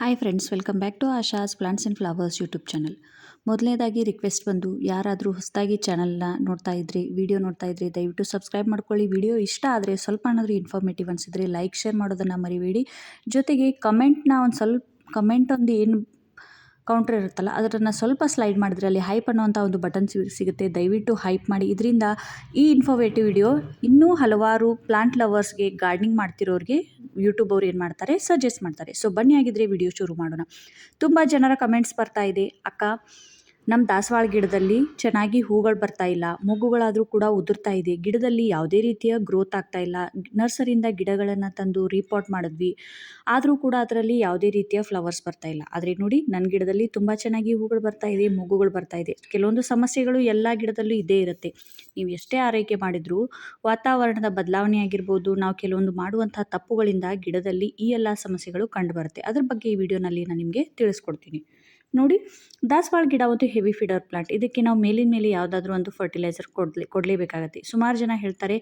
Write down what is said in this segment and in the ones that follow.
Hi friends welcome back to Asha's plants and flowers YouTube channel ಮೊದಲನೇದಾಗಿ request ಬಂದು, ಯಾರಾದರೂ ಹೊಸದಾಗಿ ಚಾನಲ್ನ ನೋಡ್ತಾ ಇದ್ರಿ ವಿಡಿಯೋ ನೋಡ್ತಾ ಇದ್ರಿ, ದಯವಿಟ್ಟು ಸಬ್ಸ್ಕ್ರೈಬ್ ಮಾಡ್ಕೊಳ್ಳಿ. ವಿಡಿಯೋ ಇಷ್ಟ ಆದರೆ ಸ್ವಲ್ಪ ಏನಾದರೂ ಇನ್ಫಾರ್ಮೇಟಿವ್ ಅನಿಸಿದ್ರೆ ಲೈಕ್ ಶೇರ್ ಮಾಡೋದನ್ನು ಮರಿಬೇಡಿ. ಜೊತೆಗೆ ಕಮೆಂಟ್ನ ಒಂದು ಸ್ವಲ್ಪ ಕಮೆಂಟ್ ಒಂದು ಏನು ಕೌಂಟರ್ ಇರುತ್ತಲ್ಲ ಅದನ್ನು ಸ್ವಲ್ಪ ಸ್ಲೈಡ್ ಮಾಡಿದ್ರೆ ಅಲ್ಲಿ ಹೈಪ್ ಅನ್ನುವಂಥ ಒಂದು ಬಟನ್ ಸಿಗುತ್ತೆ. ದಯವಿಟ್ಟು ಹೈಪ್ ಮಾಡಿ. ಇದರಿಂದ ಈ ಇನ್ಫೋವೇಟಿವ್ ವಿಡಿಯೋ ಇನ್ನೂ ಹಲವಾರು ಪ್ಲಾಂಟ್ ಲವರ್ಸ್ಗೆ ಗಾರ್ಡ್ನಿಂಗ್ ಮಾಡ್ತಿರೋರಿಗೆ ಯೂಟ್ಯೂಬ್ ಅವ್ರು ಏನು ಮಾಡ್ತಾರೆ? ಸಜೆಸ್ಟ್ ಮಾಡ್ತಾರೆ. ಸೊ ಬನ್ನಿ ಆಗಿದ್ರೆ ವಿಡಿಯೋ ಶುರು ಮಾಡೋಣ. ತುಂಬ ಜನರ ಕಮೆಂಟ್ಸ್ ಬರ್ತಾ ಇದೆ. ಅಕ್ಕ ನಮ್ಮ ದಾಸವಾಳ ಗಿಡದಲ್ಲಿ ಚೆನ್ನಾಗಿ ಹೂಗಳು ಬರ್ತಾ ಇಲ್ಲ, ಮೊಗ್ಗುಗಳಾದರೂ ಕೂಡ ಉದುರ್ತಾ ಇದೆ. ಗಿಡದಲ್ಲಿ ಯಾವುದೇ ರೀತಿಯ ಗ್ರೋತ್ ಆಗ್ತಾ ಇಲ್ಲ. ನರ್ಸರಿಯಿಂದ ಗಿಡಗಳನ್ನು ತಂದು ರೀಪಾಟ್ ಮಾಡಿದ್ವಿ. ಆದರೂ ಕೂಡ ಅದರಲ್ಲಿ ಯಾವುದೇ ರೀತಿಯ ಫ್ಲವರ್ಸ್ ಬರ್ತಾ ಇಲ್ಲ. ಆದರೆ ನೋಡಿ ನನ್ನ ಗಿಡದಲ್ಲಿ ತುಂಬ ಚೆನ್ನಾಗಿ ಹೂಗಳು ಬರ್ತಾ ಇದೆ, ಮೊಗ್ಗುಗಳು ಬರ್ತಾ ಇದೆ. ಕೆಲವೊಂದು ಸಮಸ್ಯೆಗಳು ಎಲ್ಲ ಗಿಡದಲ್ಲೂ ಇದ್ದೇ ಇರುತ್ತೆ. ನೀವು ಎಷ್ಟೇ ಆರೈಕೆ ಮಾಡಿದರೂ ವಾತಾವರಣದ ಬದಲಾವಣೆ ಆಗಿರ್ಬೋದು, ನಾವು ಕೆಲವೊಂದು ಮಾಡುವಂತಹ ತಪ್ಪುಗಳಿಂದ ಗಿಡದಲ್ಲಿ ಈ ಎಲ್ಲ ಸಮಸ್ಯೆಗಳು ಕಂಡುಬರುತ್ತೆ ಅದ್ರ ಬಗ್ಗೆ ಈ ವಿಡಿಯೋನಲ್ಲಿ ನಾನು ನಿಮಗೆ ತಿಳಿಸ್ಕೊಡ್ತೀನಿ. ನೋಡಿ, ದಾಸವಾಳ ಗಿಡ ಒಂದು ಹೆವಿ ಫೀಡರ್ ಪ್ಲಾಂಟ್ ಇದಕ್ಕೆ ನಾವು ಮೇಲಿನ ಮೇಲೆ ಯಾವುದಾದ್ರೂ ಒಂದು ಫರ್ಟಿಲೈಸರ್ ಕೊಡಲೇ, ಕೊಡಲೇಬೇಕಾಗತ್ತೆ. ಸುಮಾರು ಜನ ಹೇಳ್ತಾರೆ,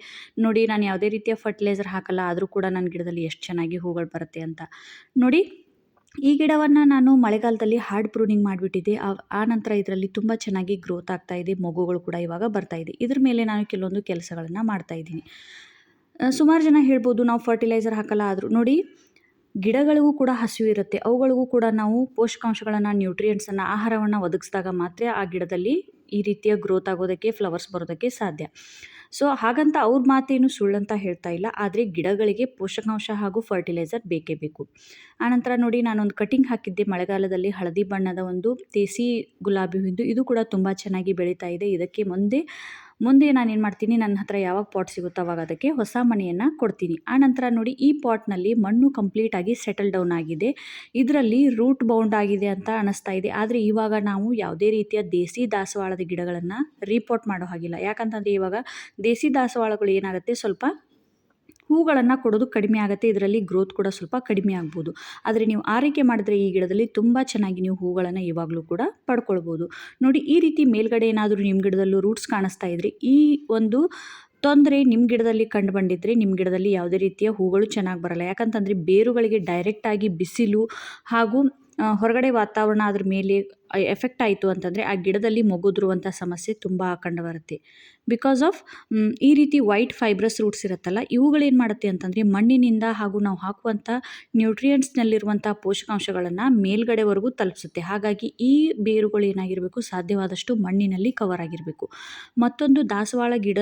ನೋಡಿ, ನಾನು ಯಾವುದೇ ರೀತಿಯ ಫರ್ಟಿಲೈಸರ್ ಹಾಕಲ್ಲ, ಆದರೂ ಕೂಡ ನನ್ನ ಗಿಡದಲ್ಲಿ ಎಷ್ಟು ಚೆನ್ನಾಗಿ ಹೂಗಳು ಬರುತ್ತೆ ಅಂತ. ನೋಡಿ, ಈ ಗಿಡವನ್ನು ನಾನು ಮಳೆಗಾಲದಲ್ಲಿ ಹಾರ್ಡ್ ಪ್ರೂನಿಂಗ್ ಮಾಡಿಬಿಟ್ಟಿದ್ದೆ. ಆ ನಂತರ ಇದರಲ್ಲಿ ತುಂಬ ಚೆನ್ನಾಗಿ ಗ್ರೋತ್ ಆಗ್ತಾ ಇದೆ, ಮಗುಗಳು ಕೂಡ ಇವಾಗ ಬರ್ತಾ ಇದೆ. ಇದ್ರ ಮೇಲೆ ನಾನು ಕೆಲವೊಂದು ಕೆಲಸಗಳನ್ನು ಮಾಡ್ತಾ ಇದ್ದೀನಿ. ಸುಮಾರು ಜನ ಹೇಳ್ಬೋದು, ನಾವು ಫರ್ಟಿಲೈಸರ್ ಹಾಕಲ್ಲ, ಆದರೂ. ನೋಡಿ ಗಿಡಗಳಿಗೂ ಕೂಡ ಹಸಿವು ಇರುತ್ತೆ. ಅವುಗಳಿಗೂ ಕೂಡ ನಾವು ಪೋಷಕಾಂಶಗಳನ್ನು ನ್ಯೂಟ್ರಿಯೆಂಟ್ಸನ್ನು ಆಹಾರವನ್ನು ಒದಗಿಸಿದಾಗ ಮಾತ್ರ ಆ ಗಿಡದಲ್ಲಿ ಈ ರೀತಿಯ ಗ್ರೋತ್ ಆಗೋದಕ್ಕೆ ಫ್ಲವರ್ಸ್ ಬರೋದಕ್ಕೆ ಸಾಧ್ಯ. ಸೊ ಹಾಗಂತ ಅವ್ರ ಮಾತೇನು ಸುಳ್ಳಂತ ಹೇಳ್ತಾ ಇಲ್ಲ. ಆದರೆ ಗಿಡಗಳಿಗೆ ಪೋಷಕಾಂಶ ಹಾಗೂ ಫರ್ಟಿಲೈಸರ್ ಬೇಕೇ ಬೇಕು. ಆನಂತರ ನೋಡಿ, ನಾನೊಂದು ಕಟಿಂಗ್ ಹಾಕಿದ್ದೆ. ಮಳೆಗಾಲದಲ್ಲಿ ಹಳದಿ ಬಣ್ಣದ ಒಂದು ದೇಸಿ ಗುಲಾಬಿ ಹೂವಿಂದು. ಇದು ಕೂಡ ತುಂಬ ಚೆನ್ನಾಗಿ ಬೆಳೀತಾ ಇದೆ. ಇದಕ್ಕೆ ಮುಂದೆ ಮುಂದೆ ನಾನು ಏನು ಮಾಡ್ತೀನಿ ನನ್ನ ಹತ್ರ ಯಾವಾಗ ಪಾಟ್ ಸಿಗುತ್ತೋ ಅವಾಗ ಅದಕ್ಕೆ ಹೊಸ ಮನೆಯನ್ನು ಕೊಡ್ತೀನಿ. ಆ ನಂತರ ನೋಡಿ, ಈ ಪಾಟ್ನಲ್ಲಿ ಮಣ್ಣು ಕಂಪ್ಲೀಟಾಗಿ ಸೆಟಲ್ ಡೌನ್ ಆಗಿದೆ. ಇದರಲ್ಲಿ ರೂಟ್ ಬೌಂಡ್ ಆಗಿದೆ ಅಂತ ಅನಿಸ್ತಾ ಇದೆ. ಆದರೆ ಇವಾಗ ನಾವು ಯಾವುದೇ ರೀತಿಯ ದೇಸಿ ದಾಸವಾಳದ ಗಿಡಗಳನ್ನು ರೀಪೋರ್ಟ್ ಮಾಡೋ ಹಾಗಿಲ್ಲ. ಯಾಕಂತಂದರೆ ಇವಾಗ ದೇಸಿ ದಾಸವಾಳಗಳು ಏನಾಗುತ್ತೆ? ಸ್ವಲ್ಪ ಹೂಗಳನ್ನು ಕೊಡೋದು ಕಡಿಮೆ ಆಗುತ್ತೆ. ಇದರಲ್ಲಿ ಗ್ರೋತ್ ಕೂಡ ಸ್ವಲ್ಪ ಕಡಿಮೆ ಆಗ್ಬೋದು. ಆದರೆ ನೀವು ಆರೈಕೆ ಮಾಡಿದ್ರೆ ಈ ಗಿಡದಲ್ಲಿ ತುಂಬ ಚೆನ್ನಾಗಿ ನೀವು ಹೂಗಳನ್ನು ಇವಾಗಲೂ ಕೂಡ ಪಡ್ಕೊಳ್ಬೋದು. ನೋಡಿ, ಈ ರೀತಿ ಮೇಲ್ಗಡೆ ಏನಾದರೂ ನಿಮ್ಮ ಗಿಡದಲ್ಲೂ ರೂಟ್ಸ್ ಕಾಣಿಸ್ತಾ ಇದ್ರೆ, ಈ ಒಂದು ತೊಂದರೆ ನಿಮ್ಮ ಗಿಡದಲ್ಲಿ ಕಂಡು ಬಂದಿದ್ದರೆ ನಿಮ್ಮ ಗಿಡದಲ್ಲಿ ಯಾವುದೇ ರೀತಿಯ ಹೂಗಳು ಚೆನ್ನಾಗಿ ಬರಲ್ಲ. ಯಾಕಂತಂದರೆ ಬೇರುಗಳಿಗೆ ಡೈರೆಕ್ಟಾಗಿ ಬಿಸಿಲು ಹಾಗೂ ಹೊರಗಡೆ ವಾತಾವರಣ ಅದ್ರ ಮೇಲೆ ಎಫೆಕ್ಟ್ ಆಯಿತು ಅಂತಂದರೆ ಆ ಗಿಡದಲ್ಲಿ ಮಗುದಿರುವಂಥ ಸಮಸ್ಯೆ ತುಂಬ ಕಂಡುಬರುತ್ತೆ ಬಿಕಾಸ್ ಆಫ್ ಈ ರೀತಿ ವೈಟ್ ಫೈಬ್ರಸ್ ರೂಟ್ಸ್ ಇರುತ್ತಲ್ಲ ಇವುಗಳೇನು ಮಾಡುತ್ತೆ ಅಂತಂದರೆ ಮಣ್ಣಿನಿಂದ ಹಾಗೂ ನಾವು ಹಾಕುವಂಥ ನ್ಯೂಟ್ರಿಯೆಂಟ್ಸ್ನಲ್ಲಿರುವಂಥ ಪೋಷಕಾಂಶಗಳನ್ನು ಮೇಲ್ಗಡೆವರೆಗೂ ತಲುಪಿಸುತ್ತೆ. ಹಾಗಾಗಿ ಈ ಬೇರುಗಳು ಏನಾಗಿರಬೇಕು, ಸಾಧ್ಯವಾದಷ್ಟು ಮಣ್ಣಿನಲ್ಲಿ ಕವರ್ ಆಗಿರಬೇಕು. ಮತ್ತೊಂದು ದಾಸವಾಳ ಗಿಡ,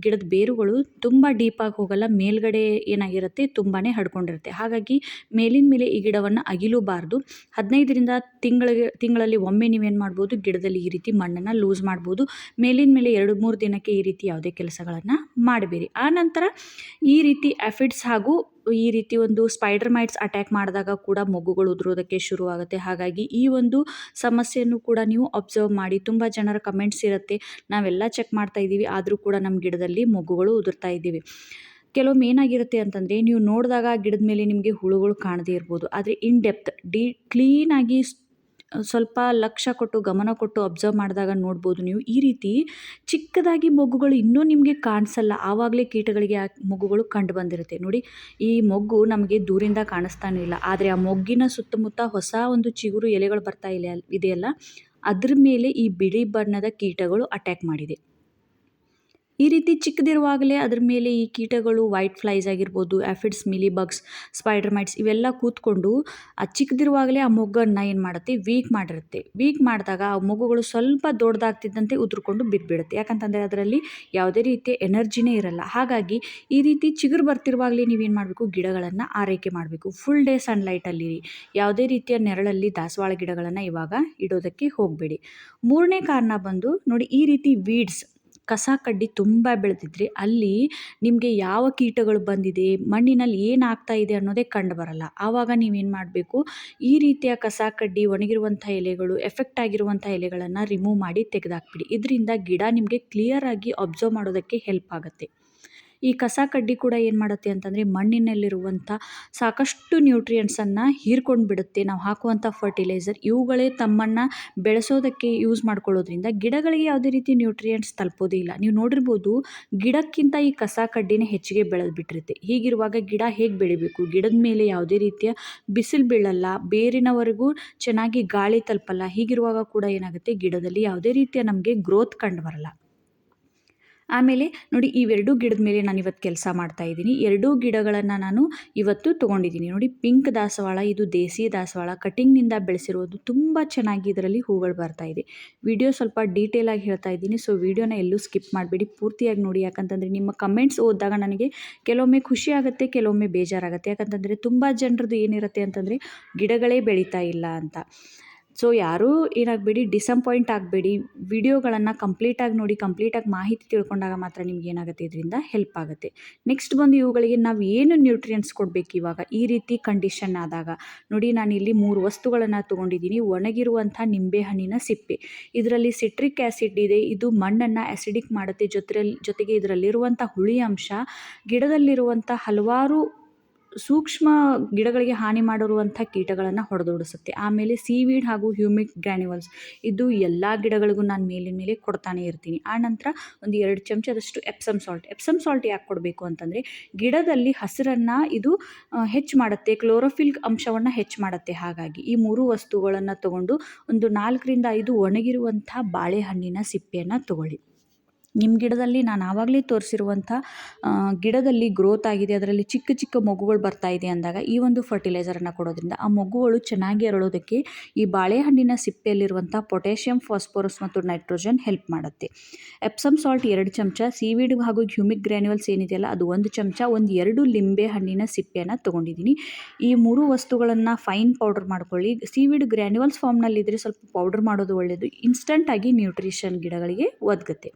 ಗಿಡದ ಬೇರುಗಳು ತುಂಬ ಡೀಪಾಗಿ ಹೋಗಲ್ಲ, ಮೇಲ್ಗಡೆ ಏನಾಗಿರುತ್ತೆ ತುಂಬಾ ಹಡ್ಕೊಂಡಿರುತ್ತೆ. ಹಾಗಾಗಿ ಮೇಲಿನ ಮೇಲೆ ಈ ಗಿಡವನ್ನು ಅಗಿಲೂಬಾರ್ದು. ಹದಿನೈದರಿಂದ ತಿಂಗಳಿಗೆ, ತಿಂಗಳಲ್ಲಿ ಒಮ್ಮೆ ನೀವೇನು ಮಾಡ್ಬೋದು, ಗಿಡದಲ್ಲಿ ಈ ರೀತಿ ಮಣ್ಣನ್ನು ಲೂಸ್ ಮಾಡ್ಬೋದು. ಮೇಲಿನ ಮೇಲೆ ಎರಡು ಮೂರು ದಿನಕ್ಕೆ ಈ ರೀತಿ ಯಾವುದೇ ಕೆಲಸಗಳನ್ನು ಮಾಡಬೇಡಿ. ಆ ನಂತರ ಈ ರೀತಿ ಎಫಿಡ್ಸ್ ಹಾಗೂ ಈ ರೀತಿ ಒಂದು ಸ್ಪೈಡರ್ ಮೈಟ್ಸ್ ಅಟ್ಯಾಕ್ ಮಾಡಿದಾಗ ಕೂಡ ಮೊಗ್ಗುಗಳು ಉದುರೋದಕ್ಕೆ ಶುರುವಾಗುತ್ತೆ. ಹಾಗಾಗಿ ಈ ಒಂದು ಸಮಸ್ಯೆಯನ್ನು ಕೂಡ ನೀವು ಅಬ್ಸರ್ವ್ ಮಾಡಿ. ತುಂಬ ಜನರ ಕಮೆಂಟ್ಸ್ ಇರುತ್ತೆ. ನಾವೆಲ್ಲ ಚೆಕ್ ಮಾಡ್ತಾ ಇದ್ದೀವಿ. ಆದರೂ ಕೂಡ ನಮ್ಮ ಗಿಡದಲ್ಲಿ ಮೊಗ್ಗುಗಳು ಉದುರ್ತಾ ಇದ್ದೀವಿ. ಕೆಲವೊಮ್ಮೆ ಏನಾಗಿರುತ್ತೆ ಅಂತಂದರೆ, ನೀವು ನೋಡಿದಾಗ ಗಿಡದ ಮೇಲೆ ನಿಮಗೆ ಹುಳುಗಳು ಕಾಣದೇ ಇರ್ಬೋದು. ಆದರೆ ಇನ್ ಡೆಪ್ತ್ ಡಿ ಕ್ಲೀನಾಗಿ ಸ್ವಲ್ಪ ಲಕ್ಷ್ಯ ಕೊಟ್ಟು, ಗಮನ ಕೊಟ್ಟು ಅಬ್ಸರ್ವ್ ಮಾಡಿದಾಗ ನೋಡ್ಬೋದು ನೀವು. ಈ ರೀತಿ ಚಿಕ್ಕದಾಗಿ ಮೊಗ್ಗುಗಳು ಇನ್ನೂ ನಿಮಗೆ ಕಾಣಿಸಲ್ಲ. ಆವಾಗಲೇ ಕೀಟಗಳಿಗೆ ಆ ಮೊಗ್ಗುಗಳು ಕಂಡು ಬಂದಿರುತ್ತೆ. ನೋಡಿ, ಈ ಮೊಗ್ಗು ನಮಗೆ ದೂರಿಂದ ಕಾಣಿಸ್ತಾನೂ ಇಲ್ಲ. ಆದರೆ ಆ ಮೊಗ್ಗಿನ ಸುತ್ತಮುತ್ತ ಹೊಸ ಒಂದು ಚಿಗುರು ಎಲೆಗಳು ಬರ್ತಾ ಇಲ್ಲ ಇದೆಯಲ್ಲ? ಅದ್ರ ಮೇಲೆ ಈ ಬಿಳಿ ಬಣ್ಣದ ಕೀಟಗಳು ಅಟ್ಯಾಕ್ ಮಾಡಿದೆ. ಈ ರೀತಿ ಚಿಕ್ಕದಿರುವಾಗಲೇ ಅದ್ರ ಮೇಲೆ ಈ ಕೀಟಗಳು ವೈಟ್ ಫ್ಲೈಸ್ ಆಗಿರ್ಬೋದು aphids mealy bugs spider mites ಇವೆಲ್ಲ ಕೂತ್ಕೊಂಡು ಆ ಚಿಕ್ಕದಿರುವಾಗಲೇ ಆ ಮೊಗ್ಗನ್ನು ಏನು ಮಾಡುತ್ತೆ? ವೀಕ್ ಮಾಡಿರುತ್ತೆ. ವೀಕ್ ಮಾಡಿದಾಗ ಆ ಮೊಗ್ಗುಗಳು ಸ್ವಲ್ಪ ದೊಡ್ಡದಾಗ್ತಿದ್ದಂತೆ ಉದುರ್ಕೊಂಡು ಬಿದ್ದುಬಿಡುತ್ತೆ ಯಾಕಂತಂದರೆ ಅದರಲ್ಲಿ ಯಾವುದೇ ರೀತಿಯ ಎನರ್ಜಿನೇ ಇರಲ್ಲ. ಹಾಗಾಗಿ ಈ ರೀತಿ ಚಿಗುರು ಬರ್ತಿರುವಾಗಲೇ ನೀವೇನು ಮಾಡಬೇಕು? ಗಿಡಗಳನ್ನು ಆರೈಕೆ ಮಾಡಬೇಕು. ಫುಲ್ ಡೇ ಸನ್ಲೈಟಲ್ಲಿ ಯಾವುದೇ ರೀತಿಯ ನೆರಳಲ್ಲಿ ದಾಸವಾಳ ಗಿಡಗಳನ್ನು ಇವಾಗ ಇಡೋದಕ್ಕೆ ಹೋಗಬೇಡಿ. ಮೂರನೇ ಕಾರಣ ಬಂದು ನೋಡಿ ಈ ರೀತಿ ವೀಡ್ಸ್ ಕಸ ಕಡ್ಡಿ ತುಂಬ ಬೆಳೆದಿದ್ರೆ ಅಲ್ಲಿ ನಿಮಗೆ ಯಾವ ಕೀಟಗಳು ಬಂದಿದೆ, ಮಣ್ಣಿನಲ್ಲಿ ಏನಾಗ್ತಾ ಇದೆ ಅನ್ನೋದೇ ಕಂಡು ಬರಲ್ಲ. ಆವಾಗ ನೀವೇನು ಮಾಡಬೇಕು? ಈ ರೀತಿಯ ಕಸ ಕಡ್ಡಿ ಒಣಗಿರುವಂಥ ಎಲೆಗಳು ಎಫೆಕ್ಟ್ ಆಗಿರುವಂಥ ಎಲೆಗಳನ್ನು ರಿಮೂವ್ ಮಾಡಿ ತೆಗೆದಾಕ್ಬಿಡಿ. ಇದರಿಂದ ಗಿಡ ನಿಮಗೆ ಕ್ಲಿಯರಾಗಿ ಅಬ್ಸರ್ವ್ ಮಾಡೋದಕ್ಕೆ ಹೆಲ್ಪ್ ಆಗುತ್ತೆ. ಈ ಕಸ ಕಡ್ಡಿ ಕೂಡ ಏನು ಮಾಡುತ್ತೆ ಅಂತಂದರೆ ಮಣ್ಣಿನಲ್ಲಿರುವಂಥ ಸಾಕಷ್ಟು ನ್ಯೂಟ್ರಿಯೆಂಟ್ಸನ್ನು ಹೀರ್ಕೊಂಡು ಬಿಡುತ್ತೆ. ನಾವು ಹಾಕುವಂಥ ಫರ್ಟಿಲೈಸರ್ ಇವುಗಳೇ ತಮ್ಮನ್ನು ಬೆಳೆಸೋದಕ್ಕೆ ಯೂಸ್ ಮಾಡ್ಕೊಳ್ಳೋದ್ರಿಂದ ಗಿಡಗಳಿಗೆ ಯಾವುದೇ ರೀತಿ ನ್ಯೂಟ್ರಿಯೆಂಟ್ಸ್ ತಲುಪೋದೇ ಇಲ್ಲ. ನೀವು ನೋಡಿರ್ಬೋದು ಗಿಡಕ್ಕಿಂತ ಈ ಕಸ ಕಡ್ಡಿನೇ ಹೆಚ್ಚಿಗೆ ಬೆಳೆದು ಬಿಟ್ಟಿರುತ್ತೆ. ಹೀಗಿರುವಾಗ ಗಿಡ ಹೇಗೆ ಬೆಳಿಬೇಕು? ಗಿಡದ ಮೇಲೆ ಯಾವುದೇ ರೀತಿಯ ಬಿಸಿಲು ಬೀಳಲ್ಲ, ಬೇರಿನವರೆಗೂ ಚೆನ್ನಾಗಿ ಗಾಳಿ ತಲುಪಲ್ಲ. ಹೀಗಿರುವಾಗ ಕೂಡ ಏನಾಗುತ್ತೆ? ಗಿಡದಲ್ಲಿ ಯಾವುದೇ ರೀತಿಯ ನಮಗೆ ಗ್ರೋತ್ ಕಂಡು ಬರಲ್ಲ. ಆಮೇಲೆ ನೋಡಿ ಇವೆರಡೂ ಗಿಡದ ಮೇಲೆ ನಾನು ಇವತ್ತು ಕೆಲಸ ಮಾಡ್ತಾ ಇದ್ದೀನಿ. ಎರಡೂ ಗಿಡಗಳನ್ನು ನಾನು ಇವತ್ತು ತೊಗೊಂಡಿದ್ದೀನಿ. ನೋಡಿ ಪಿಂಕ್ ದಾಸವಾಳ, ಇದು ದೇಸಿ ದಾಸವಾಳ. ಕಟಿಂಗ್ನಿಂದ ಬೆಳೆಸಿರೋದು ತುಂಬ ಚೆನ್ನಾಗಿ ಇದರಲ್ಲಿ ಹೂಗಳು ಬರ್ತಾ ಇದೆ. ವಿಡಿಯೋ ಸ್ವಲ್ಪ ಡೀಟೇಲಾಗಿ ಹೇಳ್ತಾ ಇದ್ದೀನಿ. ಸೊ ವಿಡಿಯೋನ ಎಲ್ಲೂ ಸ್ಕಿಪ್ ಮಾಡಬೇಡಿ. ಪೂರ್ತಿಯಾಗಿ ನೋಡಿ ಯಾಕಂತಂದರೆ ನಿಮ್ಮ ಕಮೆಂಟ್ಸ್ ಓದಿದಾಗ ನನಗೆ ಕೆಲವೊಮ್ಮೆ ಖುಷಿ ಆಗುತ್ತೆ, ಕೆಲವೊಮ್ಮೆ ಬೇಜಾರಾಗುತ್ತೆ. ಯಾಕಂತಂದರೆ ತುಂಬ ಜನರದ್ದು ಏನಿರುತ್ತೆ ಅಂತಂದರೆ ಗಿಡಗಳೇ ಬೆಳೀತಾ ಇಲ್ಲ ಅಂತ. ಸೊ ಯಾರೂ ಏನಾಗಬೇಡಿ ಡಿಸಪಾಯಿಂಟ್ ಆಗಬೇಡಿ. ವಿಡಿಯೋಗಳನ್ನು ಕಂಪ್ಲೀಟಾಗಿ ನೋಡಿ ಕಂಪ್ಲೀಟಾಗಿ ಮಾಹಿತಿ ತಿಳ್ಕೊಂಡಾಗ ಮಾತ್ರ ನಿಮ್ಗೆ ಏನಾಗುತ್ತೆ, ಇದರಿಂದ ಹೆಲ್ಪ್ ಆಗುತ್ತೆ. ನೆಕ್ಸ್ಟ್ ಬಂದು ಇವುಗಳಿಗೆ ನಾವು ಏನು ನ್ಯೂಟ್ರಿಯೆಂಟ್ಸ್ ಕೊಡಬೇಕು ಇವಾಗ? ಈ ರೀತಿ ಕಂಡೀಷನ್ ಆದಾಗ. ನೋಡಿ, ನಾನು ಇಲ್ಲಿ ಮೂರು ವಸ್ತುಗಳನ್ನು ತೊಗೊಂಡಿದ್ದೀನಿ. ಒಣಗಿರುವಂಥ ನಿಂಬೆಹಣ್ಣಿನ ಸಿಪ್ಪೆ. ಇದರಲ್ಲಿ ಸಿಟ್ರಿಕ್ ಆ್ಯಸಿಡ್ ಇದೆ. ಇದು ಮಣ್ಣನ್ನು ಆ್ಯಸಿಡಿಕ್ ಮಾಡುತ್ತೆ. ಜೊತೆಯಲ್ಲಿ ಜೊತೆಗೆ ಇದರಲ್ಲಿರುವಂಥ ಹುಳಿ ಅಂಶ, ಗಿಡದಲ್ಲಿರುವಂಥ ಹಲವಾರು ಸೂಕ್ಷ್ಮ ಗಿಡಗಳಿಗೆ ಹಾನಿ ಮಾಡಿರುವಂಥ ಕೀಟಗಳನ್ನು ಹೊಡೆದೋಡಿಸುತ್ತೆ. ಆಮೇಲೆ ಸೀವೀಡ್ ಹಾಗೂ ಹ್ಯೂಮಿಕ್ ಗ್ರ್ಯಾನ್ಯುವಲ್ಸ್ ಇದು ಎಲ್ಲ ಗಿಡಗಳಿಗೂ ನಾನು ಮೇಲಿನ ಮೇಲೆ ಕೊಡ್ತಾನೆ ಇರ್ತೀನಿ. ಆ ನಂತರ ಒಂದು ಎರಡು ಚಮಚದಷ್ಟು ಎಪ್ಸಮ್ ಸಾಲ್ಟ್. ಎಪ್ಸಮ್ ಸಾಲ್ಟ್ ಯಾಕೆ ಕೊಡಬೇಕು ಅಂತಂದರೆ, ಗಿಡದಲ್ಲಿ ಹಸಿರನ್ನು ಇದು ಹೆಚ್ಚು ಮಾಡುತ್ತೆ ಕ್ಲೋರೋಫಿಲ್ ಅಂಶವನ್ನು ಹೆಚ್ಚು ಮಾಡುತ್ತೆ. ಹಾಗಾಗಿ ಈ ಮೂರು ವಸ್ತುಗಳನ್ನು ತಗೊಂಡು ಒಂದು ನಾಲ್ಕರಿಂದ ಐದು ಒಣಗಿರುವಂಥ ಬಾಳೆಹಣ್ಣಿನ ಸಿಪ್ಪೆಯನ್ನು ತಗೊಳ್ಳಿ. ನಿಮ್ಮ ಗಿಡದಲ್ಲಿ ನಾನು ಆವಾಗಲೇ ತೋರಿಸಿರುವಂಥ ಗಿಡದಲ್ಲಿ ಗ್ರೋತ್ ಆಗಿದೆ, ಅದರಲ್ಲಿ ಚಿಕ್ಕ ಚಿಕ್ಕ ಮೊಗ್ಗುಗಳು ಬರ್ತಾ ಇದೆ ಅಂದಾಗ ಈ ಒಂದು ಫರ್ಟಿಲೈಸರನ್ನು ಕೊಡೋದ್ರಿಂದ ಆ ಮೊಗ್ಗುಗಳು ಚೆನ್ನಾಗಿ ಅರಳೋದಕ್ಕೆ ಈ ಬಾಳೆಹಣ್ಣಿನ ಸಿಪ್ಪೆಯಲ್ಲಿರುವಂಥ ಪೊಟ್ಯಾಷಿಯಂ ಫಾಸ್ಫೋರಸ್ ಮತ್ತು ನೈಟ್ರೋಜನ್ ಹೆಲ್ಪ್ ಮಾಡುತ್ತೆ. ಎಪ್ಸಮ್ ಸಾಲ್ಟ್ ಎರಡು ಚಮಚ ಸೀವಿಡ್ ಹಾಗೂ ಹ್ಯೂಮಿಕ್ ಗ್ರ್ಯಾನ್ಯುವಲ್ಸ್ ಏನಿದೆಯಲ್ಲ, ಅದು ಒಂದು ಚಮಚ, ಒಂದು ಎರಡು ಲಿಂಬೆ ಹಣ್ಣಿನ ಸಿಪ್ಪೆಯನ್ನು ತೊಗೊಂಡಿದ್ದೀನಿ. ಈ ಮೂರು ವಸ್ತುಗಳನ್ನು ಫೈನ್ ಪೌಡರ್ ಮಾಡ್ಕೊಳ್ಳಿ. ಸೀವಿಡ್ ಗ್ರ್ಯಾನ್ಯುವಲ್ಸ್ ಫಾರ್ಮ್ನಲ್ಲಿದ್ದರೆ ಸ್ವಲ್ಪ ಪೌಡರ್ ಮಾಡೋದು ಒಳ್ಳೆಯದು ಇನ್ಸ್ಟಂಟಾಗಿ ನ್ಯೂಟ್ರಿಷನ್ ಗಿಡಗಳಿಗೆ ಒದಗುತ್ತೆ.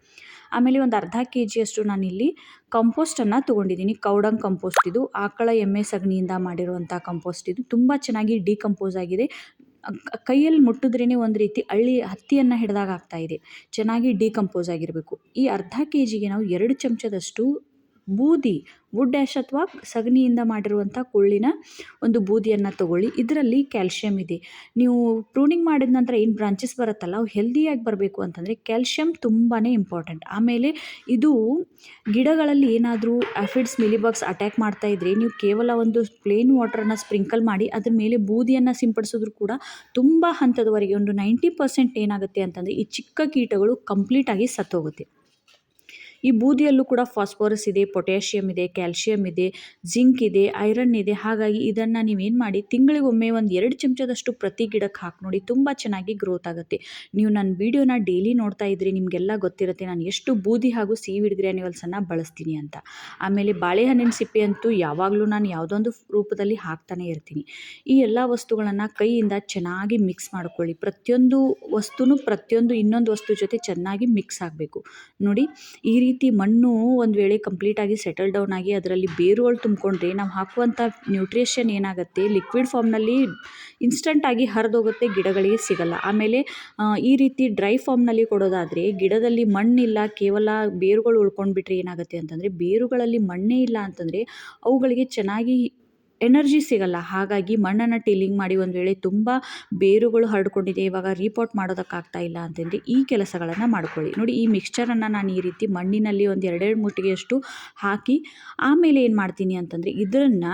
ಆಮೇಲೆ ಒಂದು ಅರ್ಧ ಕೆ ಜಿಯಷ್ಟು ನಾನಿಲ್ಲಿ ಕಂಪೋಸ್ಟನ್ನು ತೊಗೊಂಡಿದ್ದೀನಿ. ಕೌಡಂಗ್ ಕಂಪೋಸ್ಟ್ ಇದು. ಆಕಳ ಎಮ್ಮೆ ಸಗಣಿಯಿಂದ ಮಾಡಿರುವಂಥ ಕಂಪೋಸ್ಟ್ ಇದು. ತುಂಬ ಚೆನ್ನಾಗಿ ಡಿಕಂಪೋಸ್ ಆಗಿದೆ. ಕೈಯಲ್ಲಿ ಮುಟ್ಟಿದ್ರೇ ಒಂದು ರೀತಿ ಹಳ್ಳಿ ಹತ್ತಿಯನ್ನು ಹಿಡಿದಾಗ ಆಗ್ತಾಯಿದೆ ಚೆನ್ನಾಗಿ ಡಿಕಂಪೋಸ್ ಆಗಿರಬೇಕು. ಈ ಅರ್ಧ ಕೆ ಜಿಗೆ ನಾವು ಎರಡು ಚಮಚದಷ್ಟು ಬೂದಿ ವುಡ್ ಆ್ಯಶ್ ಅಥವಾ ಸಗಣಿಯಿಂದ ಮಾಡಿರುವಂಥ ಕುಳ್ಳಿನ ಒಂದು ಬೂದಿಯನ್ನು ತೊಗೊಳ್ಳಿ. ಇದರಲ್ಲಿ ಕ್ಯಾಲ್ಶಿಯಂ ಇದೆ. ನೀವು ಪ್ರೂನಿಂಗ್ ಮಾಡಿದ ನಂತರ ಏನು ಬ್ರಾಂಚಸ್ ಬರುತ್ತಲ್ಲ, ಅವು ಹೆಲ್ದಿಯಾಗಿ ಬರಬೇಕು ಅಂತಂದರೆ ಕ್ಯಾಲ್ಶಿಯಂ ತುಂಬಾ ಇಂಪಾರ್ಟೆಂಟ್ ಆಮೇಲೆ ಇದು ಗಿಡಗಳಲ್ಲಿ ಏನಾದರೂ ಆಫಿಡ್ಸ್ ಮಿಲಿಬಗ್ಸ್ ಅಟ್ಯಾಕ್ ಮಾಡ್ತಾ ಇದ್ದರೆ ನೀವು ಕೇವಲ ಒಂದು ಪ್ಲೇನ್ ವಾಟ್ರನ್ನು ಸ್ಪ್ರಿಂಕಲ್ ಮಾಡಿ, ಅದ್ರ ಮೇಲೆ ಬೂದಿಯನ್ನು ಸಿಂಪಡಿಸಿದ್ರು ಕೂಡ ತುಂಬ ಹಂತದವರೆಗೆ ಒಂದು ನೈಂಟಿ ಪರ್ಸೆಂಟ್ ಏನಾಗುತ್ತೆ ಅಂತಂದರೆ ಈ ಚಿಕ್ಕ ಕೀಟಗಳು ಕಂಪ್ಲೀಟಾಗಿ ಸತ್ತೋಗುತ್ತೆ. ಈ ಬೂದಿಯಲ್ಲೂ ಕೂಡ ಫಾಸ್ಫರಸ್ ಇದೆ ಪೊಟ್ಯಾಷಿಯಮ್ ಇದೆ ಕ್ಯಾಲ್ಶಿಯಮ್ ಇದೆ, ಜಿಂಕ್ ಇದೆ, ಐರನ್ ಇದೆ. ಹಾಗಾಗಿ ಇದನ್ನು ನೀವೇನು ಮಾಡಿ ತಿಂಗಳಿಗೊಮ್ಮೆ ಒಂದು ಎರಡು ಚಮಚದಷ್ಟು ಪ್ರತಿ ಗಿಡಕ್ಕೆ ಹಾಕಿ ನೋಡಿ ತುಂಬ ಚೆನ್ನಾಗಿ ಗ್ರೋತ್ ಆಗುತ್ತೆ. ನೀವು ನನ್ನ ವೀಡಿಯೋನ ಡೈಲಿ ನೋಡ್ತಾ ಇದ್ರಿ, ನಿಮಗೆಲ್ಲ ಗೊತ್ತಿರುತ್ತೆ ನಾನು ಎಷ್ಟು ಬೂದಿ ಹಾಗೂ ಸೀವಿಡ್ ಗ್ರ್ಯಾನ್ಯುವಲ್ಸನ್ನು ಬಳಸ್ತೀನಿ ಅಂತ. ಆಮೇಲೆ ಬಾಳೆಹಣ್ಣಿನ ಸಿಪ್ಪೆ ಅಂತೂ ಯಾವಾಗಲೂ ನಾನು ಯಾವುದೊಂದು ರೂಪದಲ್ಲಿ ಹಾಕ್ತಾನೆ ಇರ್ತೀನಿ. ಈ ಎಲ್ಲ ವಸ್ತುಗಳನ್ನು ಕೈಯಿಂದ ಚೆನ್ನಾಗಿ ಮಿಕ್ಸ್ ಮಾಡ್ಕೊಳ್ಳಿ. ಪ್ರತಿಯೊಂದು ವಸ್ತುನೂ ಪ್ರತಿಯೊಂದು ಇನ್ನೊಂದು ವಸ್ತು ಜೊತೆ ಚೆನ್ನಾಗಿ ಮಿಕ್ಸ್ ಆಗಬೇಕು. ನೋಡಿ, ಈ ಮಣ್ಣು ಒಂದು ವೇಳೆ ಕಂಪ್ಲೀಟಾಗಿ ಸೆಟಲ್ ಡೌನ್ ಆಗಿ ಅದರಲ್ಲಿ ಬೇರುಗಳು ತುಂಬಿಕೊಂಡ್ರೆ ನಾವು ಹಾಕುವಂಥ ನ್ಯೂಟ್ರಿಷನ್ ಏನಾಗುತ್ತೆ? ಲಿಕ್ವಿಡ್ ಫಾರ್ಮ್ನಲ್ಲಿ ಇನ್ಸ್ಟಂಟಾಗಿ ಹರಿದೋಗುತ್ತೆ, ಗಿಡಗಳಿಗೆ ಸಿಗಲ್ಲ. ಆಮೇಲೆ ಈ ರೀತಿ ಡ್ರೈ ಫಾರ್ಮ್ನಲ್ಲಿ ಕೊಡೋದಾದರೆ ಗಿಡದಲ್ಲಿ ಮಣ್ಣಿಲ್ಲ, ಕೇವಲ ಬೇರುಗಳು ಉಳ್ಕೊಂಡ್ಬಿಟ್ರೆ ಏನಾಗುತ್ತೆ ಅಂತಂದರೆ, ಬೇರುಗಳಲ್ಲಿ ಮಣ್ಣೇ ಇಲ್ಲ ಅಂತಂದರೆ ಅವುಗಳಿಗೆ ಚೆನ್ನಾಗಿ ಎನರ್ಜಿ ಸಿಗಲ್ಲ. ಹಾಗಾಗಿ ಮಣ್ಣನ್ನು ಟೀಲಿಂಗ್ ಮಾಡಿ ಒಂದು ವೇಳೆ ತುಂಬ ಬೇರುಗಳು ಹರಡ್ಕೊಂಡಿದೆ, ಇವಾಗ ರಿಪೋರ್ಟ್ ಮಾಡೋದಕ್ಕಾಗ್ತಾ ಇಲ್ಲ ಅಂತಂದರೆ ಈ ಕೆಲಸಗಳನ್ನು ಮಾಡ್ಕೊಳ್ಳಿ. ನೋಡಿ, ಈ ಮಿಕ್ಸ್ಚರನ್ನು ನಾನು ಈ ರೀತಿ ಮಣ್ಣಿನಲ್ಲಿ ಒಂದು ಎರಡೆರಡು ಮುಟ್ಟಿಗೆಯಷ್ಟು ಹಾಕಿ ಆಮೇಲೆ ಏನು ಮಾಡ್ತೀನಿ ಅಂತಂದರೆ ಇದನ್ನು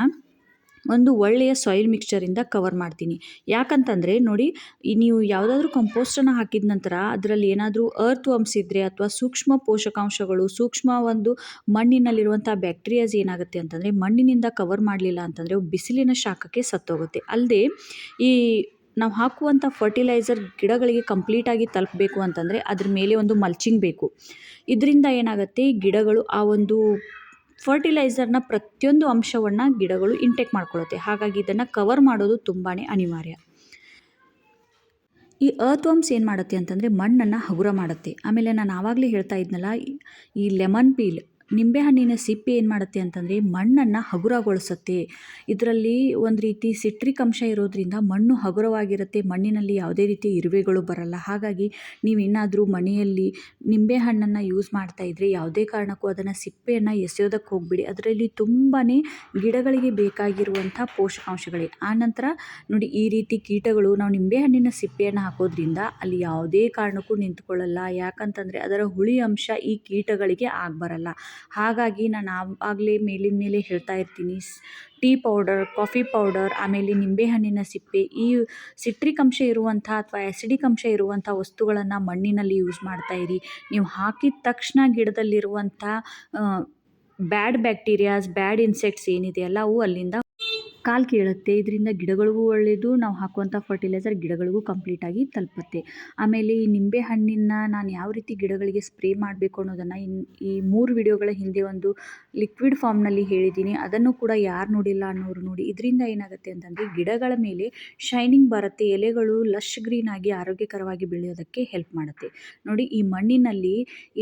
ಒಂದು ಒಳ್ಳೆಯ ಸಾಯಿಲ್ ಮಿಕ್ಸ್ಚರಿಂದ ಕವರ್ ಮಾಡ್ತೀನಿ. ಯಾಕಂತಂದರೆ ನೋಡಿ, ಈ ನೀವು ಯಾವುದಾದ್ರೂ ಕಂಪೋಸ್ಟನ್ನು ಹಾಕಿದ ನಂತರ ಅದರಲ್ಲಿ ಏನಾದರೂ ಅರ್ತ್ ವರ್ಮ್ಸ್ ಇದ್ದರೆ ಅಥವಾ ಸೂಕ್ಷ್ಮ ಪೋಷಕಾಂಶಗಳು, ಸೂಕ್ಷ್ಮ ಒಂದು ಮಣ್ಣಿನಲ್ಲಿರುವಂಥ ಬ್ಯಾಕ್ಟೀರಿಯಾಸ್ ಏನಾಗುತ್ತೆ ಅಂತಂದರೆ ಮಣ್ಣಿನಿಂದ ಕವರ್ ಮಾಡಲಿಲ್ಲ ಅಂತಂದರೆ ಬಿಸಿಲಿನ ಶಾಖಕ್ಕೆ ಸತ್ತೋಗುತ್ತೆ. ಅಲ್ಲದೆ ಈ ನಾವು ಹಾಕುವಂಥ ಫರ್ಟಿಲೈಸರ್ ಗಿಡಗಳಿಗೆ ಕಂಪ್ಲೀಟಾಗಿ ತಲುಪಬೇಕು ಅಂತಂದರೆ ಅದ್ರ ಮೇಲೆ ಒಂದು ಮಲ್ಚಿಂಗ್ ಬೇಕು. ಇದರಿಂದ ಏನಾಗುತ್ತೆ ಗಿಡಗಳು ಆ ಒಂದು ಫರ್ಟಿಲೈಸರ್ನ ಪ್ರತಿಯೊಂದು ಅಂಶವನ್ನು ಗಿಡಗಳು ಇಂಟೇಕ್ ಮಾಡ್ಕೊಳ್ಳುತ್ತೆ ಹಾಗಾಗಿ ಇದನ್ನು ಕವರ್ ಮಾಡೋದು ತುಂಬಾ ಅನಿವಾರ್ಯ. ಈ ವರ್ಮ್ಸ್ ಏನು ಮಾಡುತ್ತೆ ಅಂತಂದರೆ ಮಣ್ಣನ್ನು ಹಗುರ ಮಾಡುತ್ತೆ. ಆಮೇಲೆ ನಾನು ಆವಾಗಲೇ ಹೇಳ್ತಾ ಇದ್ನಲ್ಲ, ಈ ಲೆಮನ್ ಪೀಲ್ ನಿಂಬೆಹಣ್ಣಿನ ಸಿಪ್ಪೆ ಏನು ಮಾಡುತ್ತೆ ಅಂತಂದರೆ ಮಣ್ಣನ್ನು ಹಗುರಗೊಳಿಸುತ್ತೆ. ಇದರಲ್ಲಿ ಒಂದು ರೀತಿ ಸಿಟ್ರಿಕ್ ಅಂಶ ಇರೋದ್ರಿಂದ ಮಣ್ಣು ಹಗುರವಾಗಿರುತ್ತೆ, ಮಣ್ಣಿನಲ್ಲಿ ಯಾವುದೇ ರೀತಿ ಇರುವೆಗಳು ಬರಲ್ಲ. ಹಾಗಾಗಿ ನೀವೇನಾದರೂ ಮನೆಯಲ್ಲಿ ನಿಂಬೆಹಣ್ಣನ್ನು ಯೂಸ್ ಮಾಡ್ತಾ ಇದ್ದರೆ ಯಾವುದೇ ಕಾರಣಕ್ಕೂ ಅದನ್ನು ಸಿಪ್ಪೆಯನ್ನು ಎಸೆಯೋದಕ್ಕೆ ಹೋಗಬೇಡಿ. ಅದರಲ್ಲಿ ತುಂಬಾ ಗಿಡಗಳಿಗೆ ಬೇಕಾಗಿರುವಂಥ ಪೋಷಕಾಂಶಗಳೇ. ಆನಂತರ ನೋಡಿ ಈ ರೀತಿ ಕೀಟಗಳು ನಾವು ನಿಂಬೆಹಣ್ಣಿನ ಸಿಪ್ಪೆಯನ್ನು ಹಾಕೋದ್ರಿಂದ ಅಲ್ಲಿ ಯಾವುದೇ ಕಾರಣಕ್ಕೂ ನಿಂತ್ಕೊಳ್ಳಲ್ಲ. ಯಾಕಂತಂದರೆ ಅದರ ಹುಳಿ ಅಂಶ ಈ ಕೀಟಗಳಿಗೆ ಆಗಬರಲ್ಲ. ಹಾಗಾಗಿ ನಾನು ಆವಾಗಲೇ ಮೇಲಿನ ಮೇಲೆ ಹೇಳ್ತಾ ಇರ್ತೀನಿ. ಟೀ ಪೌಡರ್, ಕಾಫಿ ಪೌಡರ್, ಆಮೇಲೆ ನಿಂಬೆಹಣ್ಣಿನ ಸಿಪ್ಪೆ, ಈ ಸಿಟ್ರಿಕ್ ಅಂಶ ಇರುವಂಥ ಅಥವಾ ಆ್ಯಸಿಡಿಕ್ ಅಂಶ ಇರುವಂಥ ವಸ್ತುಗಳನ್ನು ಮಣ್ಣಿನಲ್ಲಿ ಯೂಸ್ ಮಾಡ್ತಾ ಇರಿ. ನೀವು ಹಾಕಿದ ತಕ್ಷಣ ಗಿಡದಲ್ಲಿರುವಂಥ ಬ್ಯಾಡ್ ಬ್ಯಾಕ್ಟೀರಿಯಾಸ್ ಬ್ಯಾಡ್ ಇನ್ಸೆಕ್ಟ್ಸ್ ಏನಿದೆಯಲ್ಲ ಅವು ಅಲ್ಲಿಂದ ಕಾಲು ಕೀಳುತ್ತೆ. ಇದರಿಂದ ಗಿಡಗಳಿಗೂ ಒಳ್ಳೆಯದು ನಾವು ಹಾಕುವಂಥ ಫರ್ಟಿಲೈಸರ್ ಗಿಡಗಳಿಗೂ ಕಂಪ್ಲೀಟಾಗಿ ತಲುಪುತ್ತೆ. ಆಮೇಲೆ ಈ ನಿಂಬೆ ಹಣ್ಣಿನ ನಾನು ಯಾವ ರೀತಿ ಗಿಡಗಳಿಗೆ ಸ್ಪ್ರೇ ಮಾಡಬೇಕು ಅನ್ನೋದನ್ನು ಇನ್ ಈ ಮೂರು ವಿಡಿಯೋಗಳ ಹಿಂದೆ ಒಂದು ಲಿಕ್ವಿಡ್ ಫಾರ್ಮ್ನಲ್ಲಿ ಹೇಳಿದ್ದೀನಿ. ಅದನ್ನು ಕೂಡ ಯಾರು ನೋಡಿಲ್ಲ ಅನ್ನೋರು ನೋಡಿ. ಇದರಿಂದ ಏನಾಗುತ್ತೆ ಅಂತಂದರೆ ಗಿಡಗಳ ಮೇಲೆ ಶೈನಿಂಗ್ ಬರುತ್ತೆ. ಎಲೆಗಳು ಲಶ್ ಗ್ರೀನ್ ಆಗಿ ಆರೋಗ್ಯಕರವಾಗಿ ಬೆಳೆಯೋದಕ್ಕೆ ಹೆಲ್ಪ್ ಮಾಡುತ್ತೆ. ನೋಡಿ ಈ ಮಣ್ಣಿನಲ್ಲಿ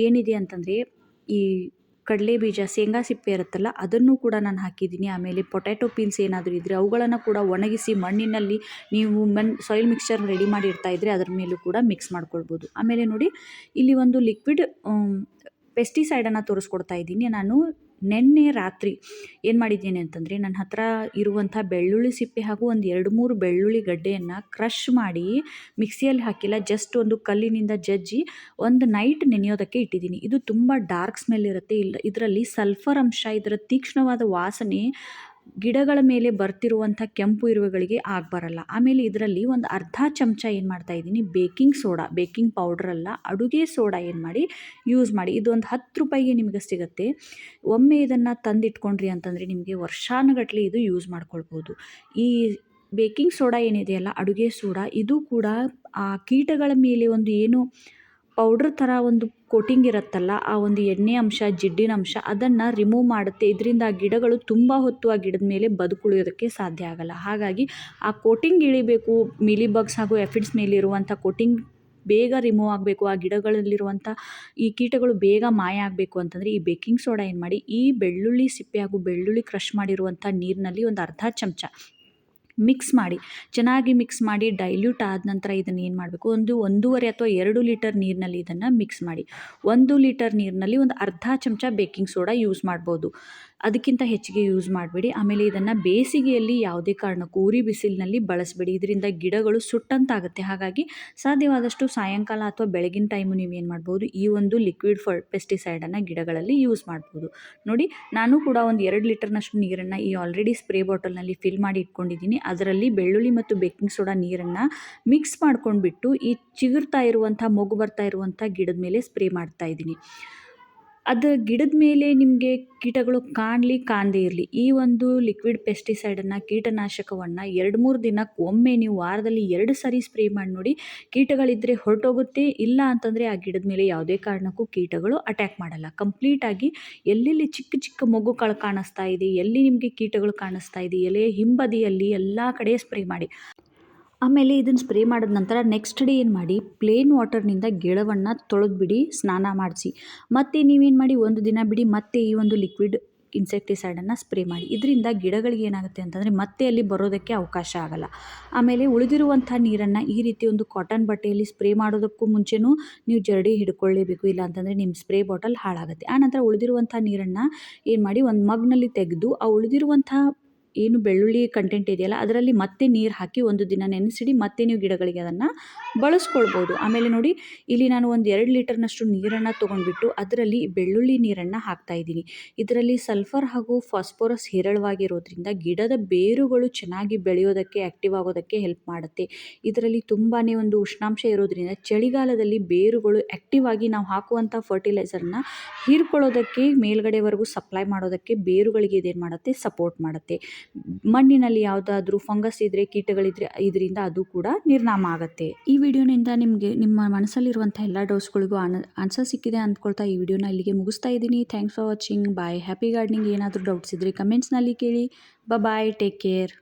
ಏನಿದೆ ಅಂತಂದರೆ ಈ ಕಡಲೆ ಬೀಜ, ಶೇಂಗಾ ಸಿಪ್ಪೆ ಇರುತ್ತಲ್ಲ, ಅದನ್ನು ಕೂಡ ನಾನು ಹಾಕಿದ್ದೀನಿ. ಆಮೇಲೆ ಪೊಟ್ಯಾಟೊ ಪೀನ್ಸ್ ಏನಾದರೂ ಇದ್ದರೆ ಅವುಗಳನ್ನು ಕೂಡ ಒಣಗಿಸಿ ಮಣ್ಣಿನಲ್ಲಿ ನೀವು ಮಣ್ ಸಾಯಿಲ್ ಮಿಕ್ಸ್ಚರ್ ರೆಡಿ ಮಾಡಿ ಇಡ್ತಾ ಇದ್ದರೆ ಅದರ ಮೇಲೂ ಕೂಡ ಮಿಕ್ಸ್ ಮಾಡ್ಕೊಳ್ಬೋದು. ಆಮೇಲೆ ನೋಡಿ, ಇಲ್ಲಿ ಒಂದು ಲಿಕ್ವಿಡ್ ಪೆಸ್ಟಿಸೈಡನ್ನು ತೋರಿಸ್ಕೊಡ್ತಾ ಇದ್ದೀನಿ. ನಾನು ನಿನ್ನೆ ರಾತ್ರಿ ಏನು ಮಾಡಿದ್ದೀನಿ ಅಂತಂದರೆ ನನ್ನ ಹತ್ರ ಇರುವಂಥ ಬೆಳ್ಳುಳ್ಳಿ ಸಿಪ್ಪೆ ಹಾಗೂ ಒಂದು ಎರಡು ಮೂರು ಬೆಳ್ಳುಳ್ಳಿ ಗಡ್ಡೆಯನ್ನು ಕ್ರಷ್ ಮಾಡಿ ಮಿಕ್ಸಿಯಲ್ಲಿ ಹಾಕಿಲ್ಲ ಜಸ್ಟ್ ಒಂದು ಕಲ್ಲಿನಿಂದ ಜಜ್ಜಿ ಒಂದು ನೈಟ್ ನೆನೆಯೋದಕ್ಕೆ ಇಟ್ಟಿದ್ದೀನಿ. ಇದು ತುಂಬ ಡಾರ್ಕ್ ಸ್ಮೆಲ್ ಇರುತ್ತೆ. ಇಲ್ಲ ಇದರಲ್ಲಿ ಸಲ್ಫರ್ ಅಂಶ, ಇದರ ತೀಕ್ಷ್ಣವಾದ ವಾಸನೆ ಗಿಡಗಳ ಮೇಲೆ ಬರ್ತಿರುವಂಥ ಕೆಂಪು ಇರುವೆಗಳಿಗೆ ಆಗಬರಲ್ಲ ಆಮೇಲೆ ಇದರಲ್ಲಿ ಒಂದು ಅರ್ಧ ಚಮಚ ಏನು ಮಾಡ್ತಾ ಇದ್ದೀನಿ, ಬೇಕಿಂಗ್ ಸೋಡಾ, ಬೇಕಿಂಗ್ ಅಲ್ಲ, ಅಡುಗೆ ಸೋಡಾ ಏನು ಮಾಡಿ, ಯೂಸ್ ಮಾಡಿ. ಇದು ಒಂದು ಹತ್ತು ರೂಪಾಯಿಗೆ ನಿಮಗೆ ಸಿಗುತ್ತೆ. ಒಮ್ಮೆ ಇದನ್ನು ತಂದಿಟ್ಕೊಂಡ್ರಿ ಅಂತಂದರೆ ನಿಮಗೆ ವರ್ಷಾನುಗಟ್ಟಲೆ ಇದು ಯೂಸ್ ಮಾಡ್ಕೊಳ್ಬೋದು. ಈ ಬೇಕಿಂಗ್ ಸೋಡಾ ಏನಿದೆಯಲ್ಲ, ಅಡುಗೆ ಸೋಡಾ, ಇದು ಕೂಡ ಆ ಕೀಟಗಳ ಮೇಲೆ ಒಂದು ಏನು ಪೌಡ್ರ್ ಥರ ಒಂದು ಕೋಟಿಂಗ್ ಇರುತ್ತಲ್ಲ, ಆ ಒಂದು ಎಣ್ಣೆ ಅಂಶ, ಜಿಡ್ಡಿನ ಅಂಶ ಅದನ್ನು ರಿಮೂವ್ ಮಾಡುತ್ತೆ. ಇದರಿಂದ ಆ ಗಿಡಗಳು ತುಂಬ ಹೊತ್ತು ಆ ಗಿಡದ ಮೇಲೆ ಬದುಕುಳಿಯೋದಕ್ಕೆ ಸಾಧ್ಯ ಆಗಲ್ಲ. ಹಾಗಾಗಿ ಆ ಕೋಟಿಂಗ್ ಇಳಿಬೇಕು. ಮಿಲಿ ಬಗ್ಸ್ ಹಾಗೂ ಎಫಿಡ್ಸ್ ಮೇಲಿರುವಂಥ ಕೋಟಿಂಗ್ ಬೇಗ ರಿಮೂವ್ ಆಗಬೇಕು. ಆ ಗಿಡಗಳಲ್ಲಿರುವಂಥ ಈ ಕೀಟಗಳು ಬೇಗ ಮಾಯ ಆಗಬೇಕು ಅಂತಂದರೆ ಈ ಬೇಕಿಂಗ್ ಸೋಡಾ ಏನು ಮಾಡಿ ಈ ಬೆಳ್ಳುಳ್ಳಿ ಸಿಪ್ಪೆ ಹಾಗೂ ಬೆಳ್ಳುಳ್ಳಿ ಕ್ರಷ್ ಮಾಡಿರುವಂಥ ನೀರಿನಲ್ಲಿ ಒಂದು ಅರ್ಧ ಚಮಚ ಮಿಕ್ಸ್ ಮಾಡಿ, ಚೆನ್ನಾಗಿ ಮಿಕ್ಸ್ ಮಾಡಿ ಡೈಲ್ಯೂಟ್ ಆದ ನಂತರ ಇದನ್ನು ಏನು ಮಾಡಬೇಕು? ಒಂದು ಒಂದೂವರೆ ಅಥವಾ ಎರಡು ಲೀಟರ್ ನೀರಿನಲ್ಲಿ ಇದನ್ನು ಮಿಕ್ಸ್ ಮಾಡಿ. ಒಂದು ಲೀಟರ್ ನೀರಿನಲ್ಲಿ ಒಂದು ಅರ್ಧ ಚಮಚ ಬೇಕಿಂಗ್ ಸೋಡಾ ಯೂಸ್ ಮಾಡ್ಬೋದು. ಅದಕ್ಕಿಂತ ಹೆಚ್ಚಿಗೆ ಯೂಸ್ ಮಾಡಬೇಡಿ. ಆಮೇಲೆ ಇದನ್ನು ಬೇಸಿಗೆಯಲ್ಲಿ ಯಾವುದೇ ಕಾರಣಕ್ಕೂ ಉರಿ ಬಿಸಿಲಿನಲ್ಲಿ ಬಳಸಬೇಡಿ. ಇದರಿಂದ ಗಿಡಗಳು ಸುಟ್ಟಂತಾಗುತ್ತೆ. ಹಾಗಾಗಿ ಸಾಧ್ಯವಾದಷ್ಟು ಸಾಯಂಕಾಲ ಅಥವಾ ಬೆಳಗಿನ ಟೈಮು ನೀವೇನು ಮಾಡ್ಬೋದು? ಈ ಒಂದು ಲಿಕ್ವಿಡ್ ಫರ್ ಪೆಸ್ಟಿಸೈಡನ್ನು ಗಿಡಗಳಲ್ಲಿ ಯೂಸ್ ಮಾಡ್ಬೋದು. ನೋಡಿ, ನಾನು ಕೂಡ ಒಂದು ಎರಡು ಲೀಟರ್ನಷ್ಟು ನೀರನ್ನು ಈ ಆಲ್ರೆಡಿ ಸ್ಪ್ರೇ ಬಾಟಲ್ನಲ್ಲಿ ಫಿಲ್ ಮಾಡಿ ಇಟ್ಕೊಂಡಿದ್ದೀನಿ. ಅದರಲ್ಲಿ ಬೆಳ್ಳುಳ್ಳಿ ಮತ್ತು ಬೇಕಿಂಗ್ ಸೋಡಾ ನೀರನ್ನು ಮಿಕ್ಸ್ ಮಾಡ್ಕೊಂಡ್ಬಿಟ್ಟು ಈ ಚಿಗುರ್ತಾ ಇರುವಂಥ, ಮೊಗ್ಗು ಬರ್ತಾ ಇರುವಂಥ ಗಿಡದ ಮೇಲೆ ಸ್ಪ್ರೇ ಮಾಡ್ತಾ ಇದ್ದೀನಿ. ಅದು ಗಿಡದ ಮೇಲೆ ನಿಮಗೆ ಕೀಟಗಳು ಕಾಣಲಿ ಕಾಣದೇ ಇರಲಿ. ಈ ಒಂದು ಲಿಕ್ವಿಡ್ ಪೆಸ್ಟಿಸೈಡನ್ನು ಕೀಟನಾಶಕವನ್ನು ಎರಡು ಮೂರು ದಿನಕ್ಕೆ ಒಮ್ಮೆ ನೀವು ವಾರದಲ್ಲಿ ಎರಡು ಸಾರಿ ಸ್ಪ್ರೇ ಮಾಡಿ ನೋಡಿ ಕೀಟಗಳಿದ್ದರೆ ಹೊರಟೋಗುತ್ತೆ. ಇಲ್ಲ ಅಂತಂದರೆ ಆ ಗಿಡದ ಮೇಲೆ ಯಾವುದೇ ಕಾರಣಕ್ಕೂ ಕೀಟಗಳು ಅಟ್ಯಾಕ್ ಮಾಡಲ್ಲ. ಕಂಪ್ಲೀಟಾಗಿ ಎಲ್ಲೆಲ್ಲಿ ಚಿಕ್ಕ ಚಿಕ್ಕ ಮೊಗ್ಗುಗಳು ಕಾಣಿಸ್ತಾ ಇದೆ, ಎಲ್ಲಿ ನಿಮಗೆ ಕೀಟಗಳು ಕಾಣಿಸ್ತಾ ಇದೆ, ಎಲೆ ಹಿಂಬದಿಯಲ್ಲಿ ಎಲ್ಲ ಕಡೆ ಸ್ಪ್ರೇ ಮಾಡಿ. ಆಮೇಲೆ ಇದನ್ನು ಸ್ಪ್ರೇ ಮಾಡಿದ ನಂತರ ನೆಕ್ಸ್ಟ್ ಡೇ ಏನು ಮಾಡಿ ಪ್ಲೇನ್ ವಾಟರ್ನಿಂದ ಗಿಡವನ್ನು ತೊಳೆದ್ಬಿಡಿ ಸ್ನಾನ ಮಾಡಿಸಿ. ಮತ್ತು ನೀವೇನು ಮಾಡಿ, ಒಂದು ದಿನ ಬಿಡಿ, ಮತ್ತೆ ಈ ಒಂದು ಲಿಕ್ವಿಡ್ ಇನ್ಸೆಕ್ಟಿಸೈಡನ್ನು ಸ್ಪ್ರೇ ಮಾಡಿ. ಇದರಿಂದ ಗಿಡಗಳಿಗೆ ಏನಾಗುತ್ತೆ ಅಂತಂದರೆ ಮತ್ತೆ ಅಲ್ಲಿ ಬರೋದಕ್ಕೆ ಅವಕಾಶ ಆಗಲ್ಲ. ಆಮೇಲೆ ಉಳಿದಿರುವಂಥ ನೀರನ್ನು ಈ ರೀತಿ ಒಂದು ಕಾಟನ್ ಬಟ್ಟೆಯಲ್ಲಿ ಸ್ಪ್ರೇ ಮಾಡೋದಕ್ಕೂ ಮುಂಚೆನೂ ನೀವು ಜರಡಿ ಹಿಡ್ಕೊಳ್ಳೇಬೇಕು. ಇಲ್ಲ ಅಂತಂದರೆ ನಿಮ್ಮ ಸ್ಪ್ರೇ ಬಾಟಲ್ ಹಾಳಾಗುತ್ತೆ. ಆನಂತರ ಉಳಿದಿರುವಂಥ ನೀರನ್ನು ಏನು ಮಾಡಿ, ಒಂದು ಮಗ್ನಲ್ಲಿ ತೆಗೆದು, ಆ ಉಳಿದಿರುವಂಥ ಏನು ಬೆಳ್ಳುಳ್ಳಿ ಕಂಟೆಂಟ್ ಇದೆಯಲ್ಲ, ಅದರಲ್ಲಿ ಮತ್ತೆ ನೀರು ಹಾಕಿ ಒಂದು ದಿನ ನೆನೆಸಿಡಿ, ಮತ್ತೆ ನೀವು ಗಿಡಗಳಿಗೆ ಅದನ್ನು ಬಳಸ್ಕೊಳ್ಬೋದು. ಆಮೇಲೆ ನೋಡಿ, ಇಲ್ಲಿ ನಾನು ಒಂದು ಎರಡು ಲೀಟರ್ನಷ್ಟು ನೀರನ್ನು ತೊಗೊಂಡ್ಬಿಟ್ಟು ಅದರಲ್ಲಿ ಬೆಳ್ಳುಳ್ಳಿ ನೀರನ್ನು ಹಾಕ್ತಾ ಇದ್ದೀನಿ. ಇದರಲ್ಲಿ ಸಲ್ಫರ್ ಹಾಗೂ ಫಾಸ್ಫೋರಸ್ ಹೇರಳವಾಗಿರೋದ್ರಿಂದ ಗಿಡದ ಬೇರುಗಳು ಚೆನ್ನಾಗಿ ಬೆಳೆಯೋದಕ್ಕೆ ಆ್ಯಕ್ಟಿವ್ ಆಗೋದಕ್ಕೆ ಹೆಲ್ಪ್ ಮಾಡುತ್ತೆ. ಇದರಲ್ಲಿ ತುಂಬಾ ಒಂದು ಉಷ್ಣಾಂಶ ಇರೋದ್ರಿಂದ ಚಳಿಗಾಲದಲ್ಲಿ ಬೇರುಗಳು ಆ್ಯಕ್ಟಿವ್ ಆಗಿ ನಾವು ಹಾಕುವಂಥ ಫರ್ಟಿಲೈಸರ್ನ ಹೀರ್ಕೊಳ್ಳೋದಕ್ಕೆ, ಮೇಲ್ಗಡೆವರೆಗೂ ಸಪ್ಲೈ ಮಾಡೋದಕ್ಕೆ ಬೇರುಗಳಿಗೆ ಇದೇನು ಮಾಡುತ್ತೆ? ಸಪೋರ್ಟ್ ಮಾಡುತ್ತೆ. ಮಣ್ಣಿನಲ್ಲಿ ಯಾವುದಾದ್ರೂ ಫಂಗಸ್ ಇದ್ದರೆ ಕೀಟಗಳಿದ್ರೆ ಇದರಿಂದ ಅದು ಕೂಡ ನಿರ್ನಾಮ ಆಗುತ್ತೆ. ಈ ವಿಡಿಯೋನಿಂದ ನಿಮಗೆ, ನಿಮ್ಮ ಮನಸ್ಸಲ್ಲಿರುವಂಥ ಎಲ್ಲ ಡೌಟ್ಸ್ಗಳಿಗೂ ಆನ್, ಆನ್ಸರ್ ಸಿಕ್ಕಿದೆ ಅಂದ್ಕೊಳ್ತಾ ಈ ವಿಡಿಯೋನ ಇಲ್ಲಿಗೆ ಮುಗಿಸ್ತಾ ಇದ್ದೀನಿ. Thanks for watching bye happy gardening ಏನಾದರೂ ಡೌಟ್ಸ್ ಇದ್ದರೆ ಕಮೆಂಟ್ಸ್ನಲ್ಲಿ ಕೇಳಿ. Bye take care